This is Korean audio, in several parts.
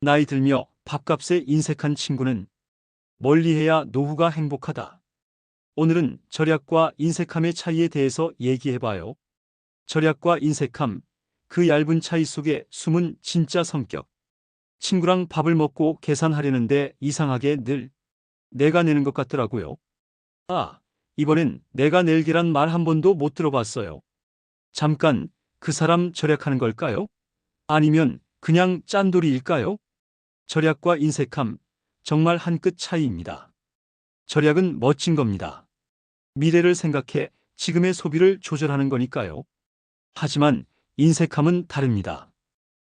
나이 들며 밥값에 인색한 친구는 멀리해야 노후가 행복하다. 오늘은 절약과 인색함의 차이에 대해서 얘기해봐요. 절약과 인색함, 그 얇은 차이 속에 숨은 진짜 성격. 친구랑 밥을 먹고 계산하려는데 이상하게 늘 내가 내는 것 같더라고요. 아, 이번엔 내가 낼게란 말 한 번도 못 들어봤어요. 잠깐, 그 사람 절약하는 걸까요? 아니면 그냥 짠돌이일까요? 절약과 인색함, 정말 한 끗 차이입니다. 절약은 멋진 겁니다. 미래를 생각해 지금의 소비를 조절하는 거니까요. 하지만 인색함은 다릅니다.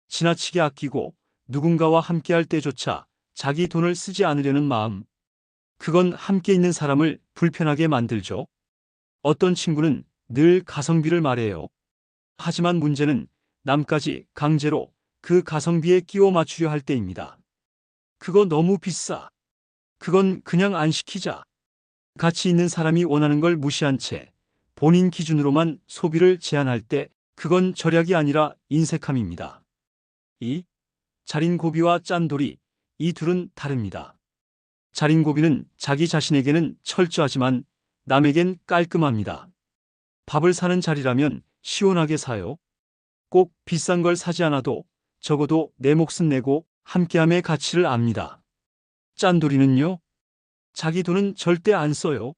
지나치게 아끼고 누군가와 함께할 때조차 자기 돈을 쓰지 않으려는 마음. 그건 함께 있는 사람을 불편하게 만들죠. 어떤 친구는 늘 가성비를 말해요. 하지만 문제는 남까지 강제로 그 가성비에 끼워 맞추려 할 때입니다. 그거 너무 비싸. 그건 그냥 안 시키자. 가치 있는 사람이 원하는 걸 무시한 채 본인 기준으로만 소비를 제한할 때 그건 절약이 아니라 인색함입니다. 이 자린고비와 짠돌이 이 둘은 다릅니다. 자린고비는 자기 자신에게는 철저하지만 남에겐 깔끔합니다. 밥을 사는 자리라면 시원하게 사요. 꼭 비싼 걸 사지 않아도 적어도 내 몫은 내고 함께함의 가치를 압니다. 짠돌이는요? 자기 돈은 절대 안 써요.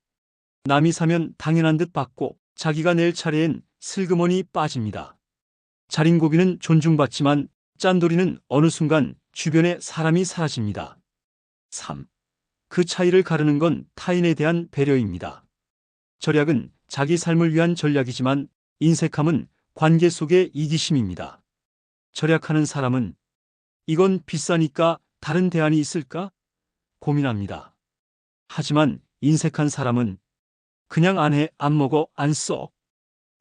남이 사면 당연한 듯 받고 자기가 낼 차례엔 슬그머니 빠집니다. 자린고비는 존중받지만 짠돌이는 어느 순간 주변에 사람이 사라집니다. 3. 그 차이를 가르는 건 타인에 대한 배려입니다. 절약은 자기 삶을 위한 전략이지만 인색함은 관계 속의 이기심입니다. 절약하는 사람은 이건 비싸니까 다른 대안이 있을까? 고민합니다. 하지만 인색한 사람은 그냥 안 해, 안 먹어, 안 써.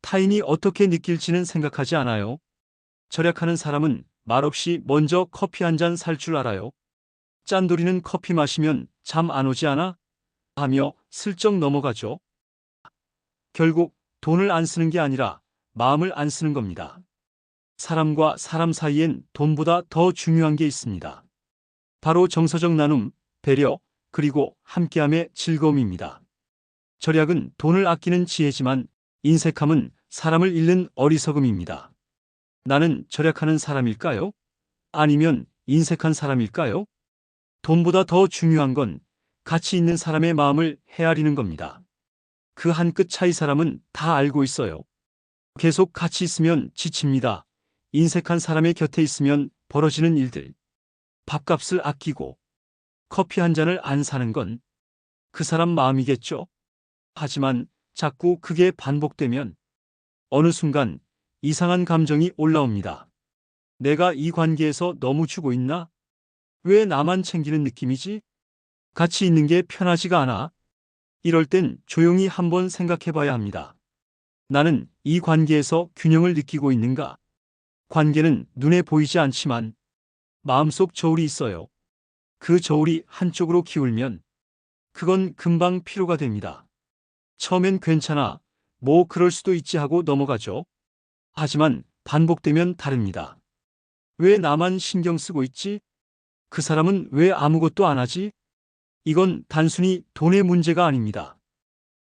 타인이 어떻게 느낄지는 생각하지 않아요. 절약하는 사람은 말없이 먼저 커피 한 잔 살 줄 알아요. 짠돌이는 커피 마시면 잠 안 오지 않아? 하며 슬쩍 넘어가죠. 결국 돈을 안 쓰는 게 아니라 마음을 안 쓰는 겁니다. 사람과 사람 사이엔 돈보다 더 중요한 게 있습니다. 바로 정서적 나눔, 배려, 그리고 함께함의 즐거움입니다. 절약은 돈을 아끼는 지혜지만 인색함은 사람을 잃는 어리석음입니다. 나는 절약하는 사람일까요? 아니면 인색한 사람일까요? 돈보다 더 중요한 건 가치 있는 사람의 마음을 헤아리는 겁니다. 그 한 끗 차이 사람은 다 알고 있어요. 계속 같이 있으면 지칩니다. 인색한 사람의 곁에 있으면 벌어지는 일들. 밥값을 아끼고 커피 한 잔을 안 사는 건 그 사람 마음이겠죠? 하지만 자꾸 그게 반복되면 어느 순간 이상한 감정이 올라옵니다. 내가 이 관계에서 너무 주고 있나? 왜 나만 챙기는 느낌이지? 같이 있는 게 편하지가 않아. 이럴 땐 조용히 한번 생각해 봐야 합니다. 나는 이 관계에서 균형을 느끼고 있는가? 관계는 눈에 보이지 않지만 마음속 저울이 있어요. 그 저울이 한쪽으로 기울면 그건 금방 피로가 됩니다. 처음엔 괜찮아. 뭐 그럴 수도 있지 하고 넘어가죠. 하지만 반복되면 다릅니다. 왜 나만 신경 쓰고 있지? 그 사람은 왜 아무것도 안 하지? 이건 단순히 돈의 문제가 아닙니다.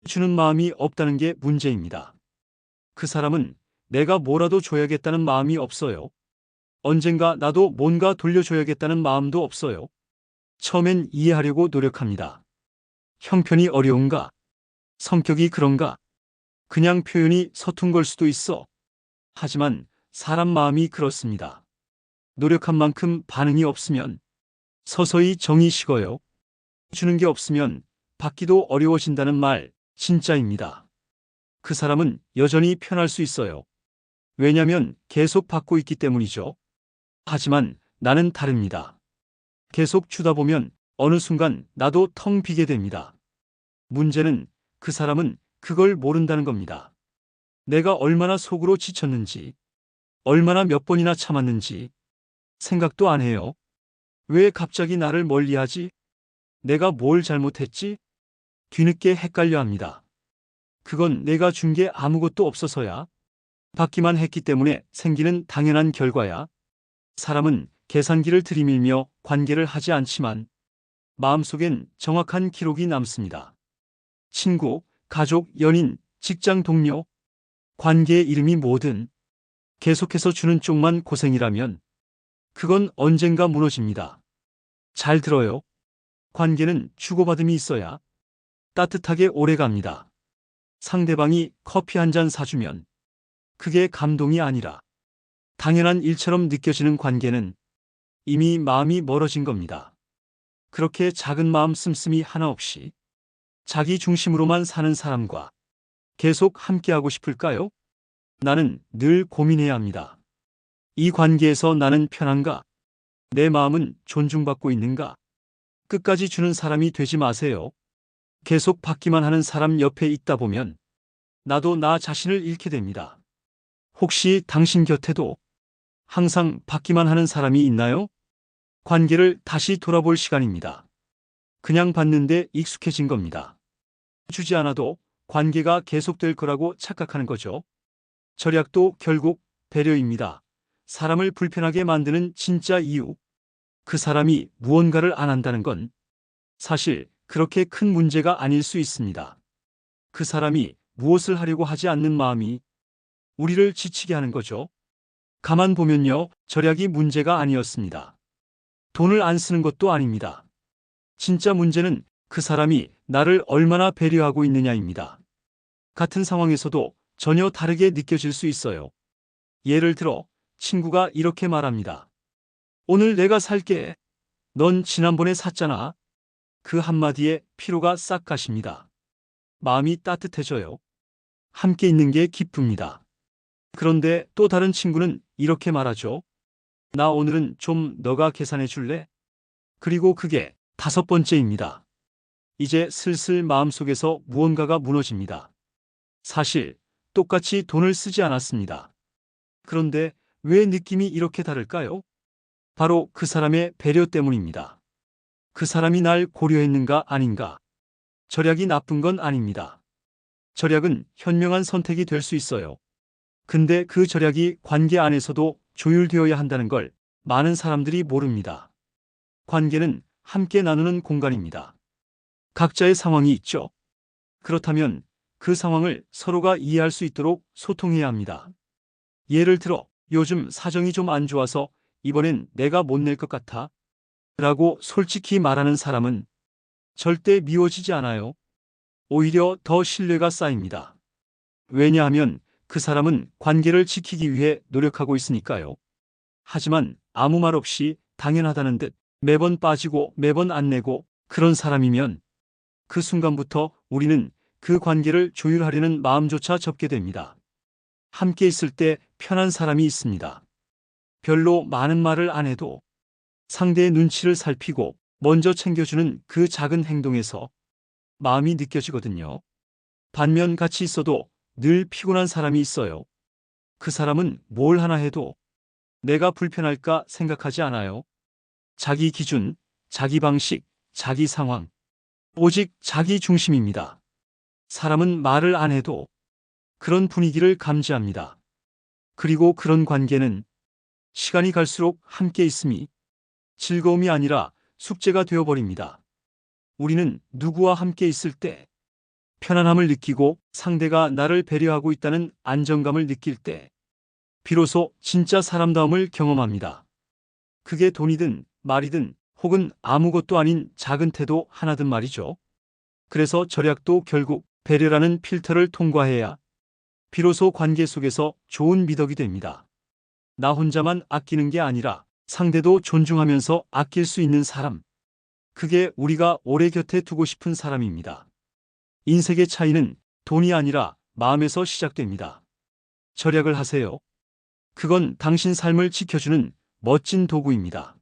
주는 마음이 없다는 게 문제입니다. 그 사람은 내가 뭐라도 줘야겠다는 마음이 없어요. 언젠가 나도 뭔가 돌려줘야겠다는 마음도 없어요. 처음엔 이해하려고 노력합니다. 형편이 어려운가? 성격이 그런가? 그냥 표현이 서툰 걸 수도 있어. 하지만 사람 마음이 그렇습니다. 노력한 만큼 반응이 없으면 서서히 정이 식어요. 주는 게 없으면 받기도 어려워진다는 말 진짜입니다. 그 사람은 여전히 편할 수 있어요. 왜냐면 계속 받고 있기 때문이죠. 하지만 나는 다릅니다. 계속 주다 보면 어느 순간 나도 텅 비게 됩니다. 문제는 그 사람은 그걸 모른다는 겁니다. 내가 얼마나 속으로 지쳤는지, 얼마나 몇 번이나 참았는지 생각도 안 해요. 왜 갑자기 나를 멀리하지? 내가 뭘 잘못했지? 뒤늦게 헷갈려 합니다. 그건 내가 준 게 아무것도 없어서야. 받기만 했기 때문에 생기는 당연한 결과야. 사람은 계산기를 들이밀며 관계를 하지 않지만 마음속엔 정확한 기록이 남습니다. 친구, 가족, 연인, 직장 동료, 관계의 이름이 뭐든 계속해서 주는 쪽만 고생이라면 그건 언젠가 무너집니다. 잘 들어요. 관계는 주고받음이 있어야 따뜻하게 오래 갑니다. 상대방이 커피 한 잔 사주면 그게 감동이 아니라 당연한 일처럼 느껴지는 관계는 이미 마음이 멀어진 겁니다. 그렇게 작은 마음 씀씀이 하나 없이 자기 중심으로만 사는 사람과 계속 함께하고 싶을까요? 나는 늘 고민해야 합니다. 이 관계에서 나는 편한가? 내 마음은 존중받고 있는가? 끝까지 주는 사람이 되지 마세요. 계속 받기만 하는 사람 옆에 있다 보면 나도 나 자신을 잃게 됩니다. 혹시 당신 곁에도 항상 받기만 하는 사람이 있나요? 관계를 다시 돌아볼 시간입니다. 그냥 받는데 익숙해진 겁니다. 주지 않아도 관계가 계속될 거라고 착각하는 거죠. 절약도 결국 배려입니다. 사람을 불편하게 만드는 진짜 이유. 그 사람이 무언가를 안 한다는 건 사실 그렇게 큰 문제가 아닐 수 있습니다. 그 사람이 무엇을 하려고 하지 않는 마음이 우리를 지치게 하는 거죠. 가만 보면요, 절약이 문제가 아니었습니다. 돈을 안 쓰는 것도 아닙니다. 진짜 문제는 그 사람이 나를 얼마나 배려하고 있느냐입니다. 같은 상황에서도 전혀 다르게 느껴질 수 있어요. 예를 들어, 친구가 이렇게 말합니다. 오늘 내가 살게. 넌 지난번에 샀잖아. 그 한마디에 피로가 싹 가십니다. 마음이 따뜻해져요. 함께 있는 게 기쁩니다. 그런데 또 다른 친구는 이렇게 말하죠. 나 오늘은 좀 너가 계산해 줄래? 그리고 그게 다섯 번째입니다. 이제 슬슬 마음속에서 무언가가 무너집니다. 사실 똑같이 돈을 쓰지 않았습니다. 그런데 왜 느낌이 이렇게 다를까요? 바로 그 사람의 배려 때문입니다. 그 사람이 날 고려했는가 아닌가. 절약이 나쁜 건 아닙니다. 절약은 현명한 선택이 될 수 있어요. 근데 그 절약이 관계 안에서도 조율되어야 한다는 걸 많은 사람들이 모릅니다. 관계는 함께 나누는 공간입니다. 각자의 상황이 있죠. 그렇다면 그 상황을 서로가 이해할 수 있도록 소통해야 합니다. 예를 들어, 요즘 사정이 좀 안 좋아서 이번엔 내가 못 낼 것 같아. 라고 솔직히 말하는 사람은 절대 미워지지 않아요. 오히려 더 신뢰가 쌓입니다. 왜냐하면 그 사람은 관계를 지키기 위해 노력하고 있으니까요. 하지만 아무 말 없이 당연하다는 듯 매번 빠지고 매번 안 내고 그런 사람이면 그 순간부터 우리는 그 관계를 조율하려는 마음조차 접게 됩니다. 함께 있을 때 편한 사람이 있습니다. 별로 많은 말을 안 해도 상대의 눈치를 살피고 먼저 챙겨주는 그 작은 행동에서 마음이 느껴지거든요. 반면 같이 있어도 늘 피곤한 사람이 있어요. 그 사람은 뭘 하나 해도 내가 불편할까 생각하지 않아요. 자기 기준, 자기 방식, 자기 상황. 오직 자기 중심입니다. 사람은 말을 안 해도 그런 분위기를 감지합니다. 그리고 그런 관계는 시간이 갈수록 함께 있음이 즐거움이 아니라 숙제가 되어버립니다. 우리는 누구와 함께 있을 때 편안함을 느끼고 상대가 나를 배려하고 있다는 안정감을 느낄 때 비로소 진짜 사람다움을 경험합니다. 그게 돈이든 말이든 혹은 아무것도 아닌 작은 태도 하나든 말이죠. 그래서 절약도 결국 배려라는 필터를 통과해야 비로소 관계 속에서 좋은 미덕이 됩니다. 나 혼자만 아끼는 게 아니라 상대도 존중하면서 아낄 수 있는 사람. 그게 우리가 오래 곁에 두고 싶은 사람입니다. 인생의 차이는 돈이 아니라 마음에서 시작됩니다. 절약을 하세요. 그건 당신 삶을 지켜주는 멋진 도구입니다.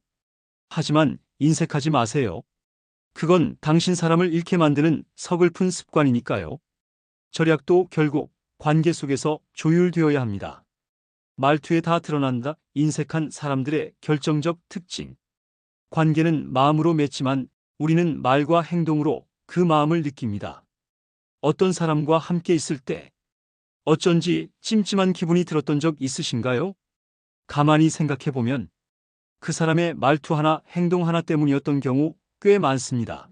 하지만 인색하지 마세요. 그건 당신 사람을 잃게 만드는 서글픈 습관이니까요. 절약도 결국 관계 속에서 조율되어야 합니다. 말투에 다 드러난다 인색한 사람들의 결정적 특징. 관계는 마음으로 맺지만 우리는 말과 행동으로 그 마음을 느낍니다. 어떤 사람과 함께 있을 때 어쩐지 찜찜한 기분이 들었던 적 있으신가요? 가만히 생각해 보면 그 사람의 말투 하나, 행동 하나 때문이었던 경우 꽤 많습니다.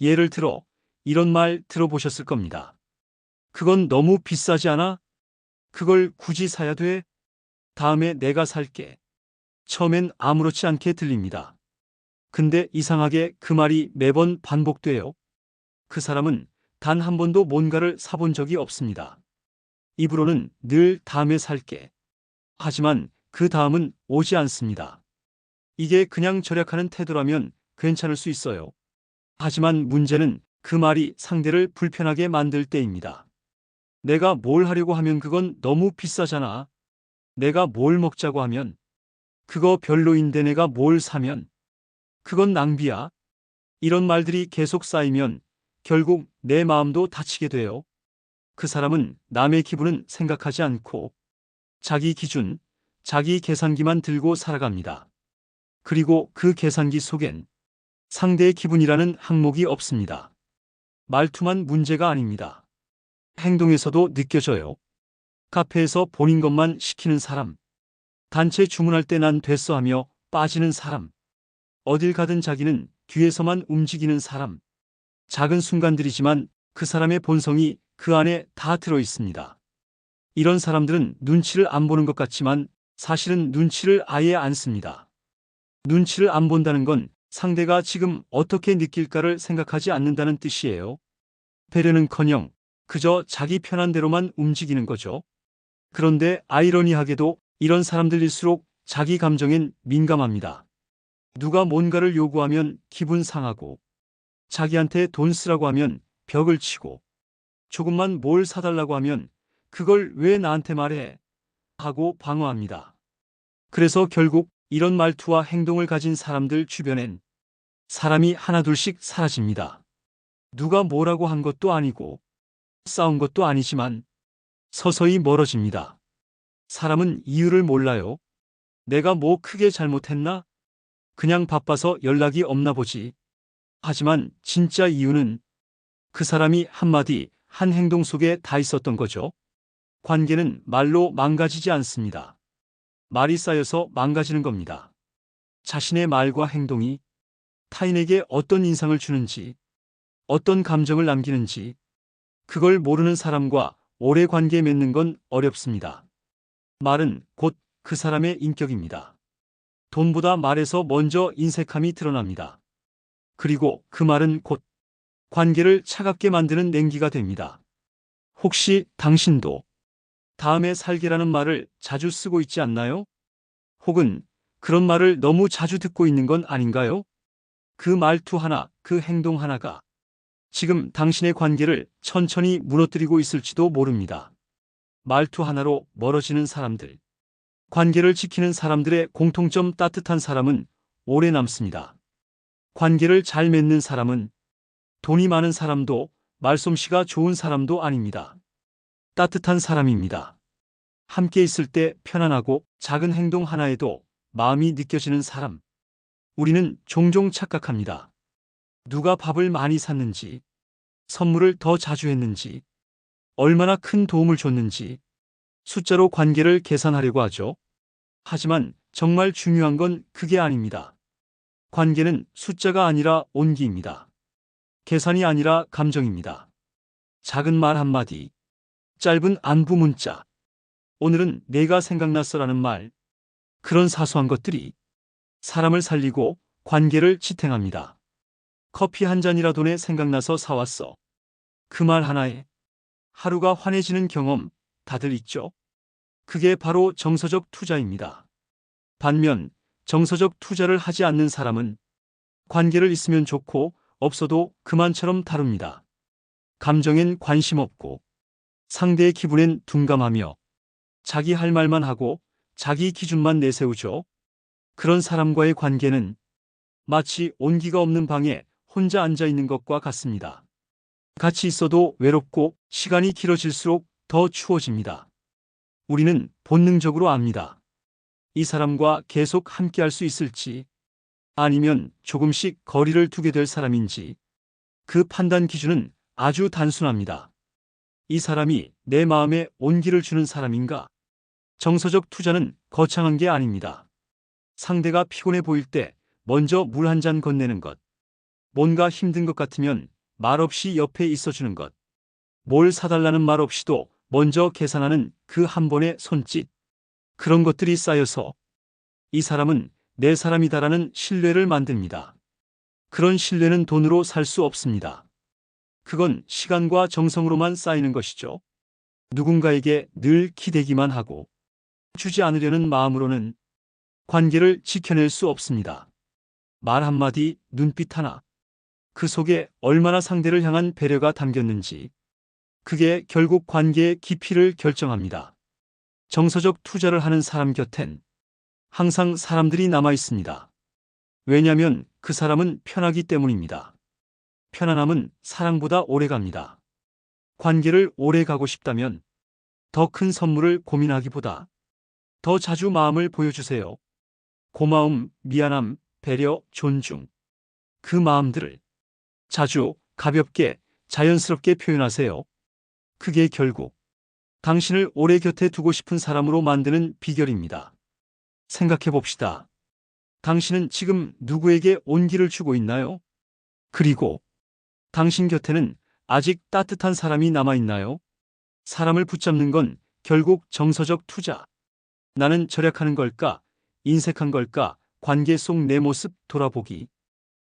예를 들어 이런 말 들어보셨을 겁니다. 그건 너무 비싸지 않아? 그걸 굳이 사야 돼? 다음에 내가 살게. 처음엔 아무렇지 않게 들립니다. 근데 이상하게 그 말이 매번 반복돼요. 그 사람은 단 한 번도 뭔가를 사본 적이 없습니다. 입으로는 늘 다음에 살게. 하지만 그 다음은 오지 않습니다. 이게 그냥 절약하는 태도라면 괜찮을 수 있어요. 하지만 문제는 그 말이 상대를 불편하게 만들 때입니다. 내가 뭘 하려고 하면 그건 너무 비싸잖아. 내가 뭘 먹자고 하면 그거 별로인데 내가 뭘 사면 그건 낭비야. 이런 말들이 계속 쌓이면 결국 내 마음도 다치게 돼요. 그 사람은 남의 기분은 생각하지 않고 자기 기준, 자기 계산기만 들고 살아갑니다. 그리고 그 계산기 속엔 상대의 기분이라는 항목이 없습니다. 말투만 문제가 아닙니다. 행동에서도 느껴져요. 카페에서 본인 것만 시키는 사람. 단체 주문할 때 난 됐어 하며 빠지는 사람. 어딜 가든 자기는 뒤에서만 움직이는 사람. 작은 순간들이지만 그 사람의 본성이 그 안에 다 들어 있습니다. 이런 사람들은 눈치를 안 보는 것 같지만 사실은 눈치를 아예 안 씁니다. 눈치를 안 본다는 건 상대가 지금 어떻게 느낄까를 생각하지 않는다는 뜻이에요. 배려는커녕 그저 자기 편한 대로만 움직이는 거죠. 그런데 아이러니하게도 이런 사람들일수록 자기 감정엔 민감합니다. 누가 뭔가를 요구하면 기분 상하고 자기한테 돈 쓰라고 하면 벽을 치고 조금만 뭘 사달라고 하면 그걸 왜 나한테 말해? 하고 방어합니다. 그래서 결국 이런 말투와 행동을 가진 사람들 주변엔 사람이 하나둘씩 사라집니다. 누가 뭐라고 한 것도 아니고 싸운 것도 아니지만 서서히 멀어집니다. 사람은 이유를 몰라요. 내가 뭐 크게 잘못했나? 그냥 바빠서 연락이 없나 보지. 하지만 진짜 이유는 그 사람이 한마디, 한 행동 속에 다 있었던 거죠. 관계는 말로 망가지지 않습니다. 말이 쌓여서 망가지는 겁니다. 자신의 말과 행동이 타인에게 어떤 인상을 주는지, 어떤 감정을 남기는지, 그걸 모르는 사람과 오래 관계 맺는 건 어렵습니다. 말은 곧 그 사람의 인격입니다. 돈보다 말에서 먼저 인색함이 드러납니다. 그리고 그 말은 곧 관계를 차갑게 만드는 냉기가 됩니다. 혹시 당신도 다음에 살게라는 말을 자주 쓰고 있지 않나요? 혹은 그런 말을 너무 자주 듣고 있는 건 아닌가요? 그 말투 하나, 그 행동 하나가 지금 당신의 관계를 천천히 무너뜨리고 있을지도 모릅니다. 말투 하나로 멀어지는 사람들. 관계를 지키는 사람들의 공통점 따뜻한 사람은 오래 남습니다. 관계를 잘 맺는 사람은 돈이 많은 사람도 말솜씨가 좋은 사람도 아닙니다. 따뜻한 사람입니다. 함께 있을 때 편안하고 작은 행동 하나에도 마음이 느껴지는 사람. 우리는 종종 착각합니다. 누가 밥을 많이 샀는지, 선물을 더 자주 했는지, 얼마나 큰 도움을 줬는지, 숫자로 관계를 계산하려고 하죠. 하지만 정말 중요한 건 그게 아닙니다. 관계는 숫자가 아니라 온기입니다. 계산이 아니라 감정입니다. 작은 말 한마디, 짧은 안부 문자, 오늘은 내가 생각났어라는 말, 그런 사소한 것들이 사람을 살리고 관계를 지탱합니다. 커피 한 잔이라도 내 생각나서 사왔어. 그 말 하나에 하루가 환해지는 경험 다들 있죠? 그게 바로 정서적 투자입니다. 반면 정서적 투자를 하지 않는 사람은 관계를 있으면 좋고 없어도 그만처럼 다룹니다. 감정엔 관심 없고 상대의 기분엔 둔감하며 자기 할 말만 하고 자기 기준만 내세우죠. 그런 사람과의 관계는 마치 온기가 없는 방에 혼자 앉아 있는 것과 같습니다. 같이 있어도 외롭고 시간이 길어질수록 더 추워집니다. 우리는 본능적으로 압니다. 이 사람과 계속 함께 할 수 있을지 아니면 조금씩 거리를 두게 될 사람인지 그 판단 기준은 아주 단순합니다. 이 사람이 내 마음에 온기를 주는 사람인가? 정서적 투자는 거창한 게 아닙니다. 상대가 피곤해 보일 때 먼저 물 한 잔 건네는 것. 뭔가 힘든 것 같으면 말없이 옆에 있어주는 것. 뭘 사달라는 말 없이도 먼저 계산하는 그 한 번의 손짓. 그런 것들이 쌓여서 이 사람은 내 사람이다라는 신뢰를 만듭니다. 그런 신뢰는 돈으로 살 수 없습니다. 그건 시간과 정성으로만 쌓이는 것이죠. 누군가에게 늘 기대기만 하고 주지 않으려는 마음으로는 관계를 지켜낼 수 없습니다. 말 한마디, 눈빛 하나. 그 속에 얼마나 상대를 향한 배려가 담겼는지. 그게 결국 관계의 깊이를 결정합니다. 정서적 투자를 하는 사람 곁엔 항상 사람들이 남아 있습니다. 왜냐면 그 사람은 편하기 때문입니다. 편안함은 사랑보다 오래 갑니다. 관계를 오래 가고 싶다면 더 큰 선물을 고민하기보다 더 자주 마음을 보여주세요. 고마움, 미안함, 배려, 존중. 그 마음들을 자주, 가볍게, 자연스럽게 표현하세요. 그게 결국 당신을 오래 곁에 두고 싶은 사람으로 만드는 비결입니다. 생각해 봅시다. 당신은 지금 누구에게 온기를 주고 있나요? 그리고 당신 곁에는 아직 따뜻한 사람이 남아 있나요? 사람을 붙잡는 건 결국 정서적 투자. 나는 절약하는 걸까? 인색한 걸까? 관계 속 내 모습 돌아보기.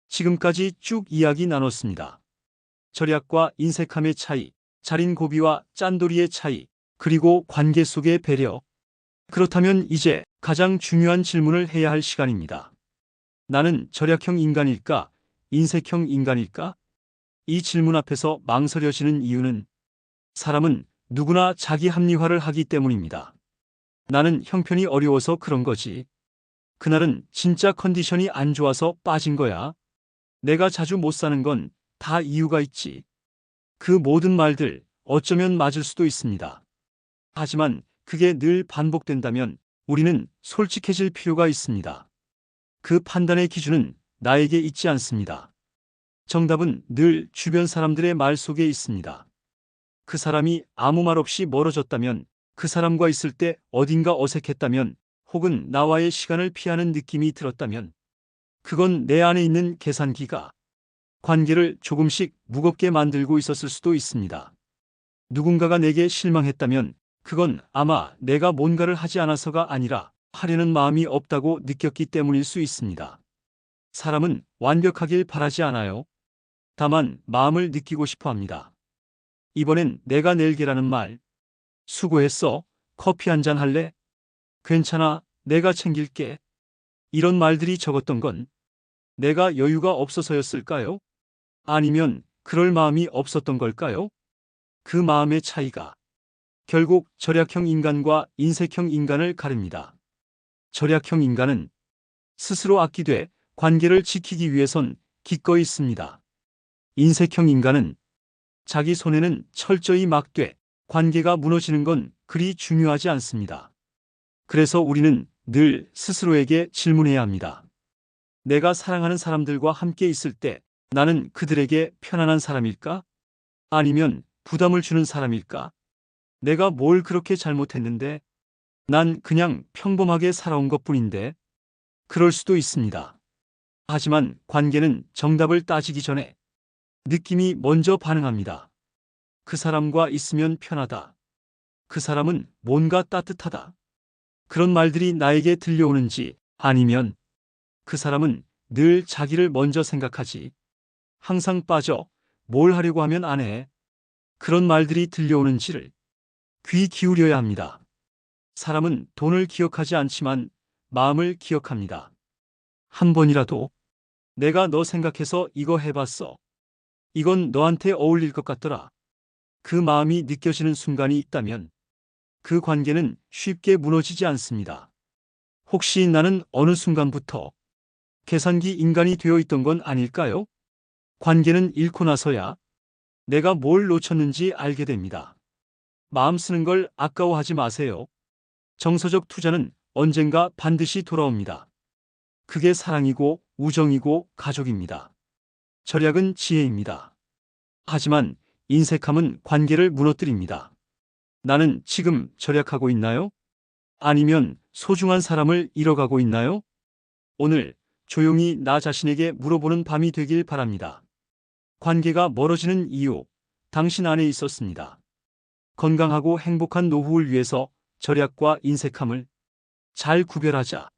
지금까지 쭉 이야기 나눴습니다. 절약과 인색함의 차이, 자린 고비와 짠돌이의 차이, 그리고 관계 속의 배려. 그렇다면 이제 가장 중요한 질문을 해야 할 시간입니다. 나는 절약형 인간일까? 인색형 인간일까? 이 질문 앞에서 망설여지는 이유는 사람은 누구나 자기 합리화를 하기 때문입니다. 나는 형편이 어려워서 그런 거지. 그날은 진짜 컨디션이 안 좋아서 빠진 거야. 내가 자주 못 사는 건 다 이유가 있지. 그 모든 말들 어쩌면 맞을 수도 있습니다. 하지만 그게 늘 반복된다면 우리는 솔직해질 필요가 있습니다. 그 판단의 기준은 나에게 있지 않습니다. 정답은 늘 주변 사람들의 말 속에 있습니다. 그 사람이 아무 말 없이 멀어졌다면, 그 사람과 있을 때 어딘가 어색했다면, 혹은 나와의 시간을 피하는 느낌이 들었다면, 그건 내 안에 있는 계산기가 관계를 조금씩 무겁게 만들고 있었을 수도 있습니다. 누군가가 내게 실망했다면 그건 아마 내가 뭔가를 하지 않아서가 아니라 하려는 마음이 없다고 느꼈기 때문일 수 있습니다. 사람은 완벽하길 바라지 않아요. 다만 마음을 느끼고 싶어 합니다. 이번엔 내가 낼게라는 말. 수고했어. 커피 한 잔 할래? 괜찮아. 내가 챙길게. 이런 말들이 적었던 건 내가 여유가 없어서였을까요? 아니면 그럴 마음이 없었던 걸까요? 그 마음의 차이가 결국 절약형 인간과 인색형 인간을 가립니다. 절약형 인간은 스스로 아끼되 관계를 지키기 위해선 기꺼이 씁니다. 인색형 인간은 자기 손에는 철저히 막되 관계가 무너지는 건 그리 중요하지 않습니다. 그래서 우리는 늘 스스로에게 질문해야 합니다. 내가 사랑하는 사람들과 함께 있을 때 나는 그들에게 편안한 사람일까? 아니면 부담을 주는 사람일까? 내가 뭘 그렇게 잘못했는데? 난 그냥 평범하게 살아온 것 뿐인데? 그럴 수도 있습니다. 하지만 관계는 정답을 따지기 전에 느낌이 먼저 반응합니다. 그 사람과 있으면 편하다. 그 사람은 뭔가 따뜻하다. 그런 말들이 나에게 들려오는지 아니면 그 사람은 늘 자기를 먼저 생각하지. 항상 빠져 뭘 하려고 하면 안 해. 그런 말들이 들려오는지를 귀 기울여야 합니다. 사람은 돈을 기억하지 않지만 마음을 기억합니다. 한 번이라도 내가 너 생각해서 이거 해봤어. 이건 너한테 어울릴 것 같더라. 그 마음이 느껴지는 순간이 있다면 그 관계는 쉽게 무너지지 않습니다. 혹시 나는 어느 순간부터 계산기 인간이 되어 있던 건 아닐까요? 관계는 잃고 나서야 내가 뭘 놓쳤는지 알게 됩니다. 마음 쓰는 걸 아까워하지 마세요. 정서적 투자는 언젠가 반드시 돌아옵니다. 그게 사랑이고 우정이고 가족입니다. 절약은 지혜입니다. 하지만 인색함은 관계를 무너뜨립니다. 나는 지금 절약하고 있나요? 아니면 소중한 사람을 잃어가고 있나요? 오늘 조용히 나 자신에게 물어보는 밤이 되길 바랍니다. 관계가 멀어지는 이유, 당신 안에 있었습니다. 건강하고 행복한 노후를 위해서 절약과 인색함을 잘 구별하자.